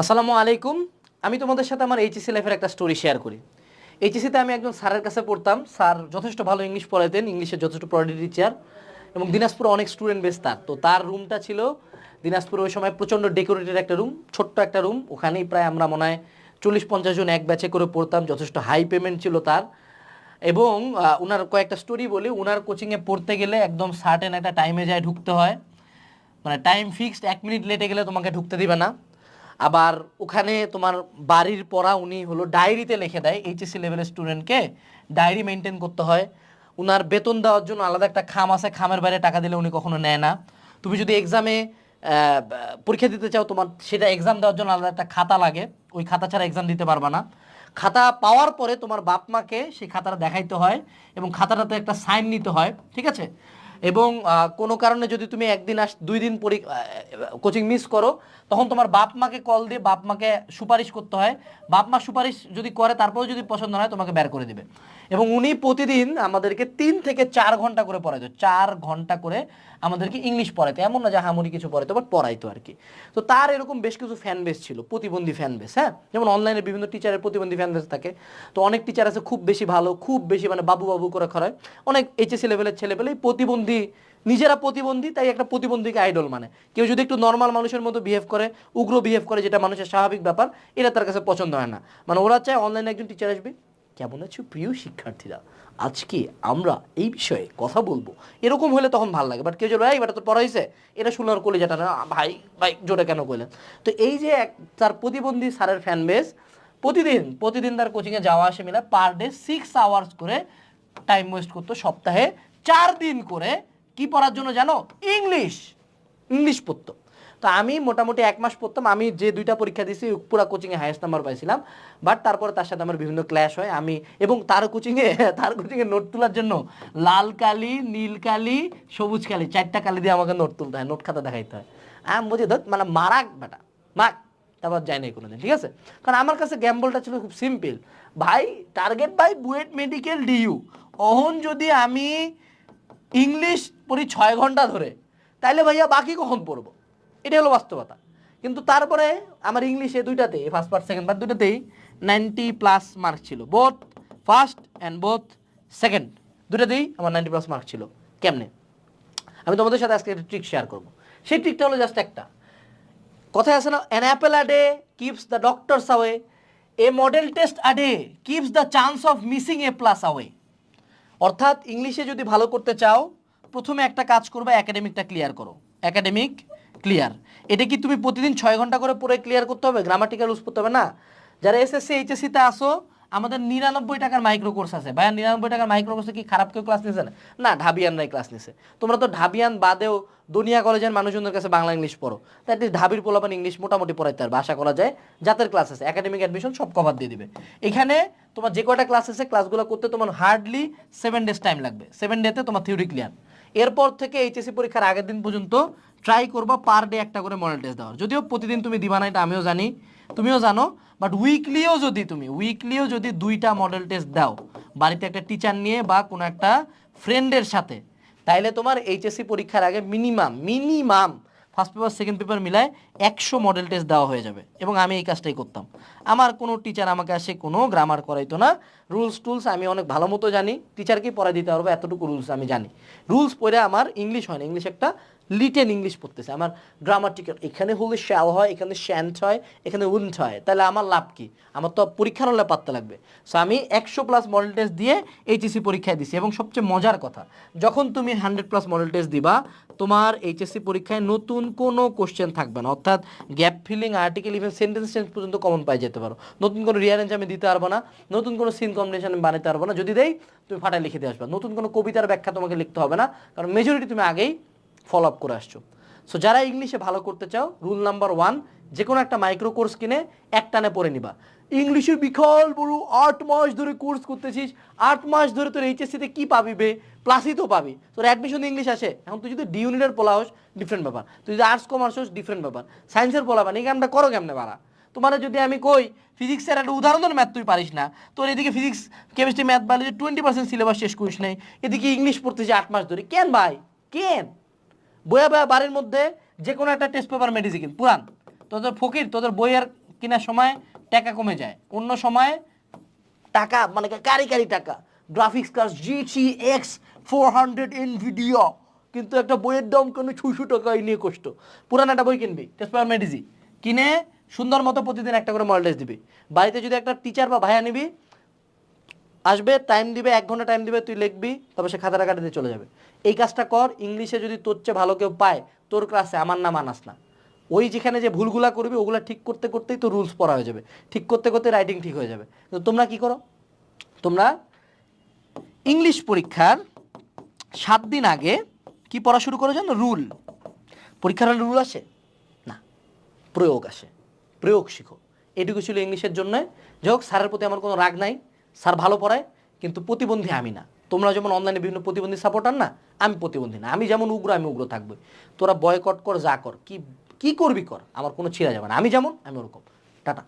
আসসালামু আলাইকুম। আমি তোমাদের সাথে আমার এইচএসসি লাইফের একটা স্টোরি শেয়ার করি। এইচএসসিতে আমি একজন স্যারের কাছে পড়তাম। স্যার যথেষ্ট ভালো ইংলিশ পড়াতেন। ইংলিশের যথেষ্ট প্রডিটি টিচার এবং দিনাজপুরে অনেক স্টুডেন্ট বেশ তার। তো তার রুমটা ছিল দিনাজপুরে ওই সময় প্রচণ্ড ডেকোরেটেড একটা রুম ছোট্ট একটা রুম ওখানেই প্রায় আমরা মনে হয় চল্লিশ পঞ্চাশ জন এক ব্যাচে করে পড়তাম। যথেষ্ট হাই পেমেন্ট ছিল তার। এবং ওনার কয়েকটা স্টোরি বলি। ওনার কোচিংয়ে পড়তে গেলে একদম সার্টেন একটা টাইমে যায় ঢুকতে হয়। মানে টাইম ফিক্সড এক মিনিট লেটে গেলে তোমাকে ঢুকতে দিবে না। আবার ওখানে তোমার বাড়ির পড়া উনি হলো ডায়েরিতে লিখে দেয় এইচএসসি লেভেলের স্টুডেন্টকে ডায়েরি মেনটেন করতে হয়। উনার বেতন দেওয়ার জন্য আলাদা একটা খাম আছে, খামের বাইরে টাকা দিলে উনি কখনো নেয় না। তুমি যদি এক্সামে পরীক্ষা দিতে চাও তোমার, সেটা এক্সাম দেওয়ার জন্য আলাদা একটা খাতা লাগে। ওই খাতা ছাড়া এক্সাম দিতে পারবা না। খাতা পাওয়ার পরে তোমার বাপ মাকে সেই খাতাটা দেখাইতে হয় এবং খাতাটাতে একটা সাইন নিতে হয়, ঠিক আছে? এবং কোনো কারণে যদি তুমি একদিন আস, দুই দিন পরি কোচিং মিস করো, তখন তোমার বাপ মাকে কল দিয়ে বাপ মাকে সুপারিশ করতে হয়। বাপ মা সুপারিশ যদি করে, তারপরেও যদি পছন্দ হয়, তোমাকে বের করে দিবে। এবং উনি প্রতিদিন আমাদেরকে তিন থেকে চার ঘণ্টা করে পড়াইতো। চার ঘণ্টা করে আমাদেরকে ইংলিশ পড়াইতো। এমন না যে হামুরি কিছু পড়াইতো বাট পড়াইতো আর কি। তো তার এরকম বেশ কিছু ফ্যান বেস ছিল, প্রতিবন্ধী ফ্যান বেস হ্যাঁ? যেমন অনলাইনে বিভিন্ন টিচারের প্রতিবন্ধী ফ্যান বেস থাকে। তো অনেক টিচার আছে খুব বেশি ভালো, খুব বেশি মানে বাবু বাবু করে খরায় অনেক এইচএসসি লেভেলের ছেলেপেলেই প্রতিবন্ধী নিজেরা প্রতিবন্ধী, তাই একটা প্রতিবন্ধীকে আইডল মানে। কেউ যদি একটু নর্মাল মানুষের মতো বিহেভ করে, উগ্র বিহেভ করে, যেটা মানুষের স্বাভাবিক ব্যাপার, এটা তার কাছে পছন্দ হয় না। মানে ওরা চায় অনলাইনে একজন টিচার আসবে। কেমন আছো প্রিয় শিক্ষার্থীরা? আজকে আমরা এই বিষয়ে কথা বলব। এরকম হলে তখন ভালো লাগে। বাট কেউ যদি এই বেটা তো পড়াইছে এটা শুনলার কলি যেটা না। ভাই ভাই, জোরে কেন কইলেন? তো এই যে এক, তার প্রতিবন্ধী স্যারের ফ্যান বেস প্রতিদিন প্রতিদিন তার কোচিংয়ে যাওয়া আসে মিলে পার ডে সিক্স আওয়ার্স করে টাইম ওয়েস্ট করতো সপ্তাহে চার দিন করে। কি পড়ার জন্য জানো? ইংলিশ ইংলিশ পড়তো। তো আমি মোটামুটি এক মাস পড়তাম। আমি যে দুইটা পরীক্ষা দিয়েছি, পুরা কোচিংয়ে হায়েস্ট নাম্বার পাইছিলাম। বাট তারপরে তার সাথে আমার বিভিন্ন ক্ল্যাশ হয়। আমি এবং তার কোচিংয়ে তার কোচিংয়ে নোট তোলার জন্য লাল কালি, নীল কালি, সবুজ কালি, চারটা কালি দিয়ে আমাকে নোট তুলতে হয় নোট খাতা দেখাইতে হয়। আমি বুঝি ধর মানে মারাক বেটা মাক তারপর যাই নাই কোনোদিন, ঠিক আছে? কারণ আমার কাছে গ্যাম্বলটা ছিল খুব সিম্পল ভাই target by BUET medical DU অহন যদি আমি ইংলিশ পড়ি ছয় ঘণ্টা ধরে, তাইলে ভাইয়া বাকি কখন পড়ব? এটা হলো বাস্তবতা। কিন্তু তারপরে আমার ইংলিশে দুইটাতে ফার্স্ট পার্ট সেকেন্ড পার্ট দুইটাতেই নাইনটি প্লাস মার্ক ছিল। Both first and both second দুটাতেই আমার নাইনটি প্লাস মার্ক ছিল। কেমনে? আমি তোমাদের সাথে আজকে একটা ট্রিক শেয়ার করব। সেই ট্রিকটা হলো জাস্ট একটা। কথায় আছে না an apple a day keeps the doctors away a model test a day keeps the chance of missing A plus away অর্থাৎ ইংলিশে যদি ভালো করতে চাও, প্রথমে একটা কাজ করবে একাডেমিকটা ক্লিয়ার করো। একাডেমিক ক্লিয়ার এটা কি তুমি প্রতিদিন ছয় ঘণ্টা করে পড়ে ক্লিয়ার করতে হবে? গ্রামাটিক্যাল ইউজ করতে হবে না? যারা এসএসসি এইচএসসিতে আসো আমাদের নিরানব্বই টাকার মাইক্রো কোর্স আছে। ভাইয়া, নিরানব্বই টাকার মাইক্রো কোর্সে কি খারাপ কেউ ক্লাস নিছে না? না ঢাবিয়ানরাই ক্লাস নিছে। তোমরা তো ঢাবিয়ান বাদেও দুনিয়া কলেজের মানুষজনের কাছে বাংলা ইংলিশ পড়ো। তাই ঢাবির পোলাপান ইংলিশ মোটামুটি পড়াইতে পারবে। আশা করা যায় জাতের ক্লাস আছে একাডেমিক অ্যাডমিশন সব কভার দিয়ে দিবে। এখানে তোমার যে কয়টা ক্লাস আছে ক্লাসগুলো করতে তোমার হার্ডলি সেভেন ডেজ টাইম লাগবে। সেভেন ডেতে তোমার থিওরি ক্লিয়ার এরপর থেকে এইচএসসি পরীক্ষার আগের দিন পর্যন্ত ট্রাই করবা পার ডে একটা করে মডেল টেস্ট দেওয়ার। যদিও প্রতিদিন তুমি দিবা না, এটা আমিও জানি। তুমিও জানো বাট উইকলিও যদি তুমি উইকলিও যদি দুইটা মডেল টেস্ট দাও, বাড়িতে একটা টিচার নিয়ে বা কোনো একটা ফ্রেন্ডের সাথে, তাইলে তোমার এইচএসসি পরীক্ষার আগে minimum minimum first paper second paper মিলায় একশো মডেল টেস্ট দেওয়া হয়ে যাবে, এবং আমি এই কাজটাই করতাম। আমার কোনো টিচার আমাকে আসে, কোনো গ্রামার করাইতো না। রুলস টুলস আমি অনেক ভালো মতো জানি টিচারকেই পড়াই দিতে পারব, এতটুকু রুলস আমি জানি। রুলস পড়ে আমার ইংলিশ হয় না ইংলিশ একটা লিটেন ইংলিশ পড়তেছে। আমার গ্রামাটিক্যাল এখানে হলে শ্যাল হয়, এখানে শ্যান্ট হয়, এখানে উন্ট হয়। তাহলে আমার লাভ কি? আমার তো পরীক্ষার হলে পাত্তা লাগবে। সো আমি একশো প্লাস মডেল টেস্ট দিয়ে এইচএসসি পরীক্ষায় দিছি এবং সবচেয়ে মজার কথা, যখন তুমি হান্ড্রেড প্লাস মডেল টেস্ট দিবা, তোমার এইচএসসি পরীক্ষায় নতুন কোনো কোশ্চেন থাকবে না। অর্থাৎ gap filling article even sentence change পর্যন্ত কমন পাই যেতে পারো। নতুন কোনো রিয়ারেঞ্জ আমি দিতে পারব না, নতুন কোনো সিন কম্বিনেশন আমি বানাতে পারব না। যদি দেই, তুমি ফাটায় লিখে দিয়ে আসবে। নতুন কোনো কবিতার ব্যাখ্যা তোমাকে লিখতে হবে না, কারণ মেজরিটি তুমি আগেই ফলো আপ করে আসছো। সো যারা ইংলিশে ভালো করতে চাও রুল নাম্বার ওয়ান যে কোনো একটা মাইক্রো কোর্স কিনে এক টানে পড়ে নিবা। ইংলিশের বিকল বড় আট মাস ধরে কোর্স করতেছিস, আট মাস ধরে তোর এইচএসসিতে কী পাবি বে? প্লাসই তো পাবি। তোর অ্যাডমিশন ইংলিশ আসে। এখন তুই যদি ডি ইউনিটের পড়া হোস ডিফারেন্ট ব্যাপার। তুই যদি আর্টস কমার্স হোস ডিফারেন্ট ব্যাপার। সায়েন্সের পড়াবা এই কামটা করো কেমনে বাড়া? তোমার যদি আমি কই ফিজিক্সের একটা উদাহরণ ম্যাথ তুই পারিস না। তোর এদিকে physics chemistry math biology twenty percent syllabus শেষ করিস নাই, এদিকে ইংলিশ পড়তেছি আট মাস ধরে। কেন ভাই? কেন? বইয়া বইয়া বাড়ির মধ্যে যে কোনো একটা টেস্ট পেপার মেডিসিন পুরান। তোদের ফকির, তোদের বইয়ের কেনার সময় টাকা কমে যায়। অন্য সময় টাকা মানে কারি কারি টাকা। Graphics card GTX four hundred video কিন্তু একটা বইয়ের দাম কেন ছুঁশো টাকা নিয়ে কষ্ট? পুরান একটা বই কিনবি টেস্ট পেপার মেডিজি কিনে সুন্দর মতো প্রতিদিন একটা করে মডেল দিবি। বাড়িতে যদি একটা টিচার বা ভাইয়া নিবি আসবে টাইম দিবে, এক ঘণ্টা টাইম দিবে, তুই লিখবি তবে সে খাতাটা কাটাতে চলে যাবে। এই কাজটা কর, ইংলিশে যদি তোর চেয়ে ভালো কেউ পায়, তোর ক্লাসে আমার নাম আনাস না। ওই যেখানে যে ভুলগুলা করবি, ওগুলো ঠিক করতে করতেই তো রুলস পড়া হয়ে যাবে। ঠিক করতে করতে রাইটিং ঠিক হয়ে যাবে। তো তোমরা কি করো? তোমরা ইংলিশ পরীক্ষার সাত দিন আগে কি পড়া শুরু করো জানো? রুল পরীক্ষার হলে রুল আসে? না। প্রয়োগ আসে। প্রয়োগ শিখো। এটুকু ছিল ইংলিশের জন্য। যাই হোক, স্যারের প্রতি আমার কোনো রাগ নাই। স্যার ভালো পড়ায়, কিন্তু প্রতিবন্ধী আমি না। তোমরা যেমন অনলাইনে বিভিন্ন প্রতিবন্ধী সাপোর্টার না, আমি প্রতিবন্ধী না। আমি যেমন উগ্র, আমি উগ্র থাকব তোরা বয়কট কর, যা কর, কি, কী করবি কর, আমার কোনো ছিঁড়া যাবে না। আমি যেমন, আমি ওরকম। টাটা।